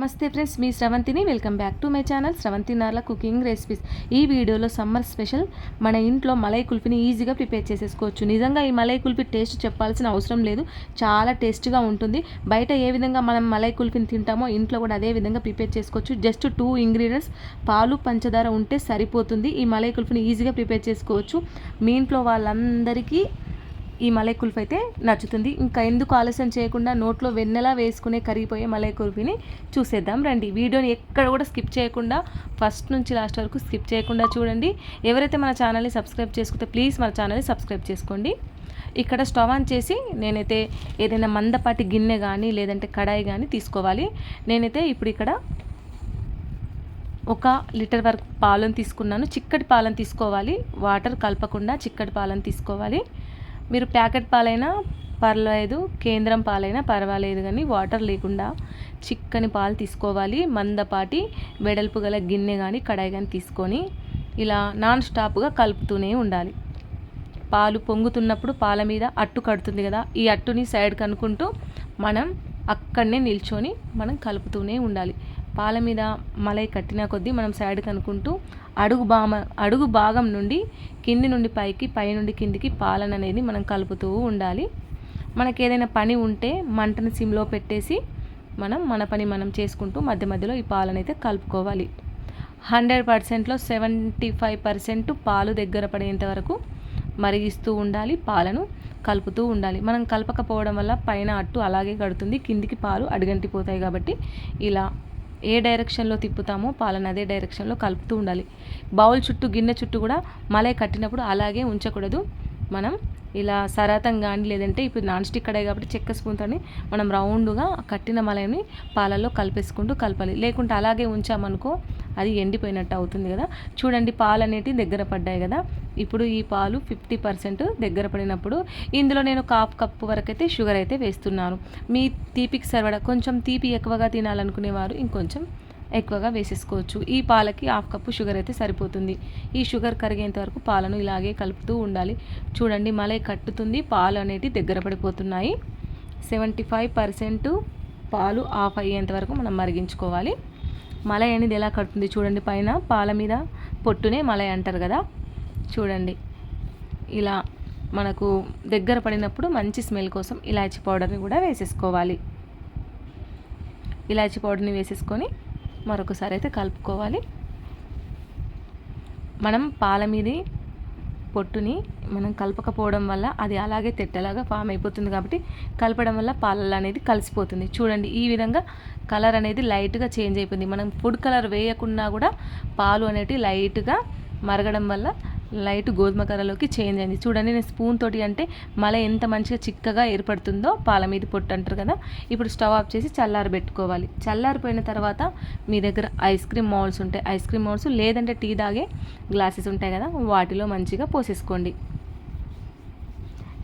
నమస్తే ఫ్రెండ్స్ మీ శ్రవంతిని welcome back to my channel Sravanthi Narla cooking recipes. ఈ వీడియోలో సమ్మర్ స్పెషల్ మన ఇంట్లో మలై కుల్ఫీని ఈజీగా ప్రిపేర్ చేసేసుకోవచ్చు. నిజంగా ఈ మలై కుల్ఫీ టేస్ట్ చెప్పాల్సిన అవసరం లేదు. చాలా టేస్ట్గా ఉంటుంది. బయట ఏ విధంగా మనం మలై కుల్ఫీని తింటామో ఇంట్లో కూడా అదే విధంగా ప్రిపేర్ చేసుకోవచ్చు. జస్ట్ టూ ఇంగ్రీడియంట్స్ పాలు పంచదార ఉంటే సరిపోతుంది. ఈ మలై కుల్ఫీని ఈజీగా ప్రిపేర్ చేసుకోవచ్చు. మీ ఇంట్లో వాళ్ళందరికీ ఈ మలై కుల్ఫీ అయితే నచ్చుతుంది. ఇంకా ఎందుకు ఆలస్యం చేయకుండా నోట్లో వెన్నెలా వేసుకునే కరిగిపోయే మలై కుల్ఫీని చూసేద్దాం రండి. వీడియోని ఎక్కడ కూడా స్కిప్ చేయకుండా ఫస్ట్ నుంచి లాస్ట్ వరకు స్కిప్ చేయకుండా చూడండి. ఎవరైతే మన ఛానల్ని సబ్స్క్రైబ్ చేసుకుంటే ప్లీజ్ మన ఛానల్ని సబ్స్క్రైబ్ చేసుకోండి. ఇక్కడ స్టవ్ ఆన్ చేసి నేనైతే ఏదైనా మందపాటి గిన్నె కానీ లేదంటే కడాయి కానీ తీసుకోవాలి. నేనైతే ఇప్పుడు ఇక్కడ ఒక లీటర్ వరకు పాలను తీసుకున్నాను. చిక్కటి పాలను తీసుకోవాలి. వాటర్ కలపకుండా చిక్కటి పాలను తీసుకోవాలి. మీరు ప్యాకెట్ పాలైనా పర్వాలేదు కేంద్రం పాలైనా పర్వాలేదు కానీ వాటర్ లేకుండా చిక్కని పాలు తీసుకోవాలి. మందపాటి వెడల్పు గల గిన్నె కానీ కడాయి కానీ తీసుకొని ఇలా నాన్ స్టాప్గా కలుపుతూనే ఉండాలి. పాలు పొంగుతున్నప్పుడు పాల మీద అట్టు కడుతుంది కదా ఈ అట్టుని సైడ్ కనుక్కుంటూ మనం అక్కడనే నిల్చొని మనం కలుపుతూనే ఉండాలి. పాల మీద మలై కట్టిన కొద్దీ మనం సైడ్ కనుక్కుంటూ అడుగు బామ అడుగు భాగం నుండి కింది నుండి పైకి పై నుండి కిందికి పాలన అనేది మనం కలుపుతూ ఉండాలి. మనకి ఏదైనా పని ఉంటే మంటను సిమ్లో పెట్టేసి మనం మన పని మనం చేసుకుంటూ మధ్య మధ్యలో ఈ పాలను అయితే కలుపుకోవాలి. హండ్రెడ్ పర్సెంట్లో సెవెంటీ ఫైవ్ పర్సెంట్ పాలు దగ్గర పడేంత వరకు మరిగిస్తూ ఉండాలి పాలను కలుపుతూ ఉండాలి. మనం కలపకపోవడం వల్ల పైన అట్టు అలాగే కడుతుంది కిందికి పాలు అడుగంటిపోతాయి కాబట్టి ఇలా ఏ డైరెక్షన్లో తిప్పుతామో పాలను అదే డైరెక్షన్లో కలుపుతూ ఉండాలి. బౌల్ చుట్టూ గిన్నె చుట్టూ కూడా మలై కట్టినప్పుడు అలాగే ఉంచకూడదు. మనం ఇలా సరాతం కానీ లేదంటే ఇప్పుడు నాన్ స్టిక్ కడాయి కాబట్టి చెక్క స్పూన్తోని మనం రౌండ్గా కట్టిన మలైని పాలల్లో కలిపేసుకుంటూ కలపాలి. లేకుంటే అలాగే ఉంచామనుకో అది ఎండిపోయినట్టు అవుతుంది కదా. చూడండి పాలు అనేటివి దగ్గర పడ్డాయి కదా. ఇప్పుడు ఈ పాలు ఫిఫ్టీ పర్సెంట్ దగ్గర పడినప్పుడు ఇందులో నేను కాఫ్ కప్పు వరకు అయితే షుగర్ అయితే వేస్తున్నాను. మీ తీపికి సరిపడా కొంచెం తీపి ఎక్కువగా తినాలనుకునేవారు ఇంకొంచెం ఎక్కువగా వేసేసుకోవచ్చు. ఈ పాలకి హాఫ్ కప్పు షుగర్ అయితే సరిపోతుంది. ఈ షుగర్ కరిగేంత వరకు పాలను ఇలాగే కలుపుతూ ఉండాలి. చూడండి మలై కట్టుతుంది. పాలు అనేటి దగ్గర పడిపోతున్నాయి. సెవెంటీ ఫైవ్ పర్సెంట్ పాలు ఆఫ్ అయ్యేంత వరకు మనం మరిగించుకోవాలి. మలై అనేది ఎలా కడుతుంది చూడండి పైన పాల మీద పొట్టునే మలై అంటారు కదా. చూడండి ఇలా మనకు దగ్గర పడినప్పుడు మంచి స్మెల్ కోసం ఇలాచి పౌడర్ని కూడా వేసేసుకోవాలి. ఇలాచి పౌడర్ని వేసేసుకొని మరొకసారి అయితే కలుపుకోవాలి. మనం పాల మీది పొట్టుని మనం కలపకపోవడం వల్ల అది అలాగే తెట్టలాగా ఫామ్ అయిపోతుంది కాబట్టి కలపడం వల్ల పాలల్లో అనేది కలిసిపోతుంది. చూడండి ఈ విధంగా కలర్ అనేది లైట్గా చేంజ్ అయిపోయింది. మనం ఫుడ్ కలర్ వేయకుండా కూడా పాలు అనేటివి లైట్గా మరగడం వల్ల లైట్ గోధుమ కర్రలోకి చేంజ్ అయింది. చూడండి నేను స్పూన్ తోటి అంటే మళ్ళీ ఎంత మంచిగా చిక్కగా ఏర్పడుతుందో పాల మీద పొట్టు అంటారు కదా ఇప్పుడు స్టవ్ ఆఫ్ చేసి చల్లారి పెట్టుకోవాలి. చల్లారిపోయిన తర్వాత మీ దగ్గర ఐస్ క్రీమ్ మౌల్స్ ఉంటాయి. ఐస్ క్రీమ్ మౌల్స్ లేదంటే టీ తాగే గ్లాసెస్ ఉంటాయి కదా వాటిలో మంచిగా పోసేసుకోండి.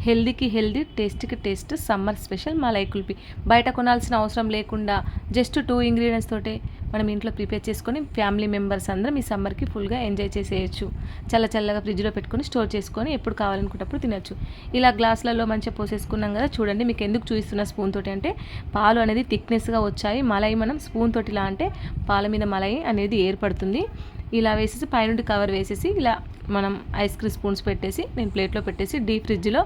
హెల్దీకి హెల్దీ టేస్ట్కి taste summer special malai kulfi బయట కొనాల్సిన అవసరం లేకుండా జస్ట్ టూ ఇంగ్రీడియంట్స్ తోటే మనం ఇంట్లో ప్రిపేర్ చేసుకొని ఫ్యామిలీ మెంబర్స్ అందరం ఈ సమ్మర్కి ఫుల్గా ఎంజాయ్ చేసేయచ్చు. చల్ల చల్లగా ఫ్రిడ్జ్లో పెట్టుకొని స్టోర్ చేసుకొని ఎప్పుడు కావాలనుకున్నప్పుడు తినచ్చు. ఇలా గ్లాసులలో మంచిగా పోసేసుకున్నాం కదా చూడండి మీకు ఎందుకు చూపిస్తున్న స్పూన్ తోటి అంటే పాలు అనేది థిక్నెస్గా వచ్చాయి. మలై మనం స్పూన్ తోటి ఇలా అంటే పాల మీద మలై అనేది ఏర్పడుతుంది. ఇలా వేసేసి పైనుండి కవర్ వేసేసి ఇలా మనం ఐస్ క్రీమ్ స్పూన్స్ పెట్టేసి నేను ప్లేట్లో పెట్టేసి డీప్ ఫ్రిడ్జ్లో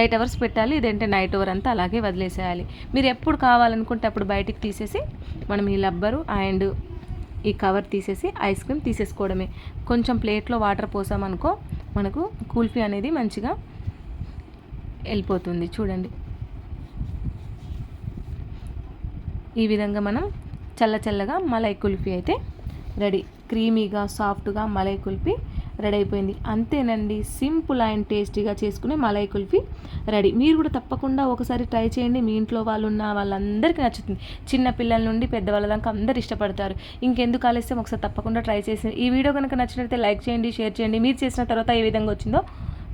ఎయిట్ అవర్స్ పెట్టాలి. ఇదంటే నైట్ ఓవర్ అంతా అలాగే వదిలేసేయాలి. మీరు ఎప్పుడు కావాలనుకుంటే అప్పుడు బయటికి తీసేసి మనం ఈ లబ్బరు అండ్ ఈ కవర్ తీసేసి ఐస్ క్రీమ్ తీసేసుకోవడమే. కొంచెం ప్లేట్లో వాటర్ పోసామనుకో మనకు కూల్ఫీ అనేది మంచిగా వెళ్ళిపోతుంది. చూడండి. ఈ విధంగా మనం చల్ల చల్లగా మలై కుల్ఫీ అయితే రెడీ. క్రీమీగా సాఫ్ట్గా మలై కుల్ఫీ రెడీ అయిపోయింది అంతేనండి సింపుల్ అండ్ టేస్టీగా చేసుకునే మలై కుల్ఫీ రెడీ. మీరు కూడా తప్పకుండా ఒకసారి ట్రై చేయండి. మీ ఇంట్లో వాళ్ళు ఉన్న వాళ్ళందరికీ నచ్చుతుంది. చిన్న పిల్లల నుండి పెద్దవాళ్ళ దాకా అందరు ఇష్టపడతారు. ఇంకెందుకు ఆలస్యం? ఒకసారి తప్పకుండా ట్రై చేసి ఈ వీడియో కనుక నచ్చినట్లయితే లైక్ చేయండి షేర్ చేయండి. మీరు చేసిన తర్వాత ఏ విధంగా వచ్చిందో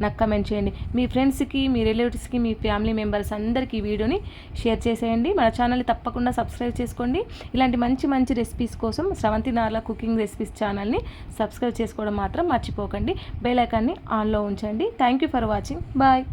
నాకు కమెంట్ చేయండి. మీ ఫ్రెండ్స్కి మీ రిలేటివ్స్కి మీ ఫ్యామిలీ మెంబర్స్ అందరికీ ఈ వీడియోని షేర్ చేసేయండి. మన ఛానల్ని తప్పకుండా సబ్స్క్రైబ్ చేసుకోండి. ఇలాంటి మంచి మంచి రెసిపీస్ కోసం స్రవంతి నార్ల కుకింగ్ రెసిపీస్ ఛానల్ని సబ్స్క్రైబ్ చేసుకోవడం మాత్రం మర్చిపోకండి. బెల్ ఐకాన్ని ఆన్లో ఉంచండి. Thank you for watching bye